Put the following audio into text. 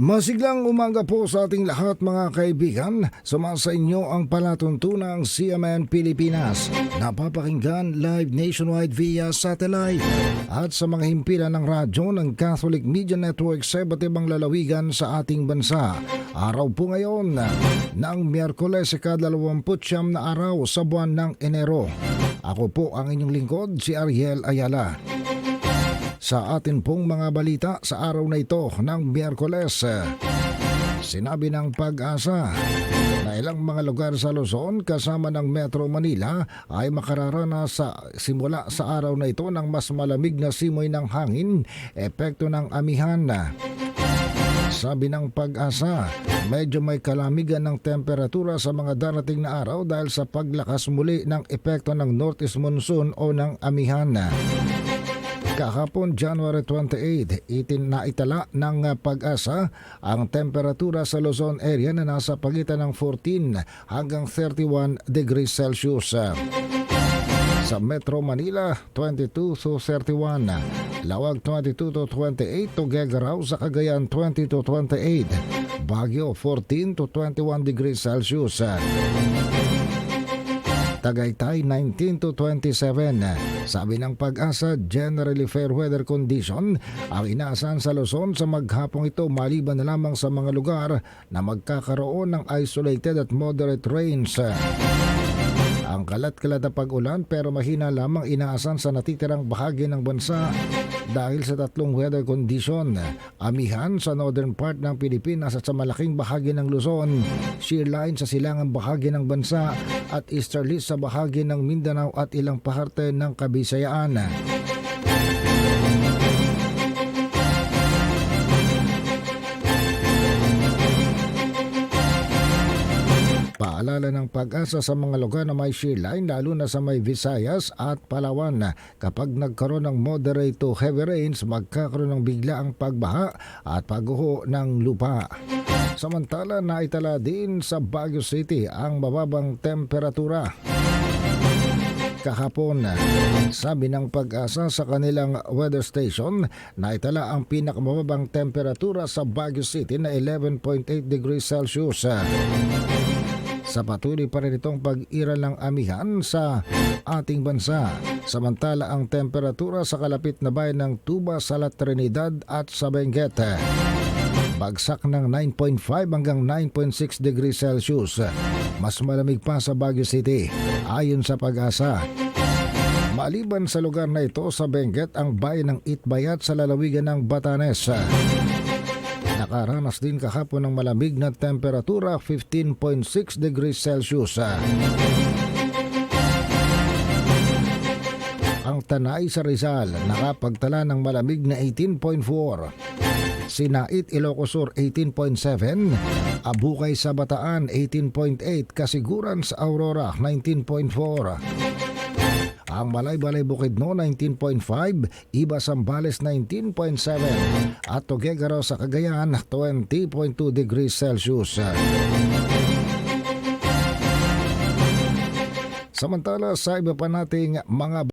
Masiglang umaga po sa ating lahat mga kaibigan. Sumasa inyo ang palatuntunang CMN Pilipinas. Napapakinggan live nationwide via satellite at sa mga himpilan ng radyo ng Catholic Media Network sa iba't ibang lalawigan sa ating bansa. Araw po ngayon ng Miyerkules ikadalawamputsyam na araw sa buwan ng Enero. Ako po ang inyong lingkod, si Ariel Ayala sa atin pong mga balita sa araw na ito ng Miyerkules. Sinabi ng pag-asa na ilang mga lugar sa Luzon kasama ng Metro Manila ay makararanas sa simula sa araw na ito ng mas malamig na simoy ng hangin, epekto ng amihan. Sabi ng pag-asa, medyo may kalamigan ng temperatura sa mga darating na araw dahil sa paglakas muli ng epekto ng Northeast Monsoon o ng amihan. Kahapon January 28, itin na itala ng pag-asa ang temperatura sa Luzon area na nasa pagitan ng 14 hanggang 31 degrees Celsius. Sa Metro Manila, 22 to 31. Lawag 22 to 28 Tuguegarao sa Cagayan 20 to 28. Baguio 14 to 21 degrees Celsius. Tagaytay 19 to 27. Sabi ng pag-asa, generally fair weather condition ang inaasahan sa Luzon sa maghapong ito maliban na lamang sa mga lugar na magkakaroon ng isolated at moderate rains. Kalat-kalat na pag-ulan pero mahina lamang inaasahan sa natitirang bahagi ng bansa dahil sa tatlong weather condition. Amihan sa northern part ng Pilipinas at sa malaking bahagi ng Luzon, shear line sa silangang bahagi ng bansa at easterly sa bahagi ng Mindanao at ilang parte ng Kabisayaan. Pag-asa sa mga lugar na may shear line lalo na sa may Visayas at Palawan. Kapag nagkaroon ng moderate to heavy rains, magkakaroon ng biglaang pagbaha at pagguho ng lupa. Samantala, naitala din sa Baguio City ang mababang temperatura. Kahapon, sabi ng pag-asa sa kanilang weather station na itala ang pinakamababang temperatura sa Baguio City na 11.8 degrees Celsius. Sa patuloy pa rin itong pag-iral ng amihan sa ating bansa. Samantala ang temperatura sa kalapit na bayan ng Tuba, Salat, Trinidad at sa Benguet. Bagsak ng 9.5 hanggang 9.6 degrees Celsius. Mas malamig pa sa Baguio City ayon sa pag-asa. Maliban sa lugar na ito sa Benguet ang bayan ng Itbayat sa lalawigan ng Batanes. Nakaranas din kahapon ng malamig na temperatura 15.6 degrees Celsius. Ang Tanay sa Rizal nakapagtala ng malamig na 18.4. Sinait Ilocos Sur 18.7, Abukay sa Bataan 18.8, Kasiguran sa Aurora 19.4. Ang Balay-Balay Bukidno 19.5, Iba Sambales 19.7 at Tuguegarao sa Cagayan 20.2 degrees Celsius. Samantala sa iba pa nating mga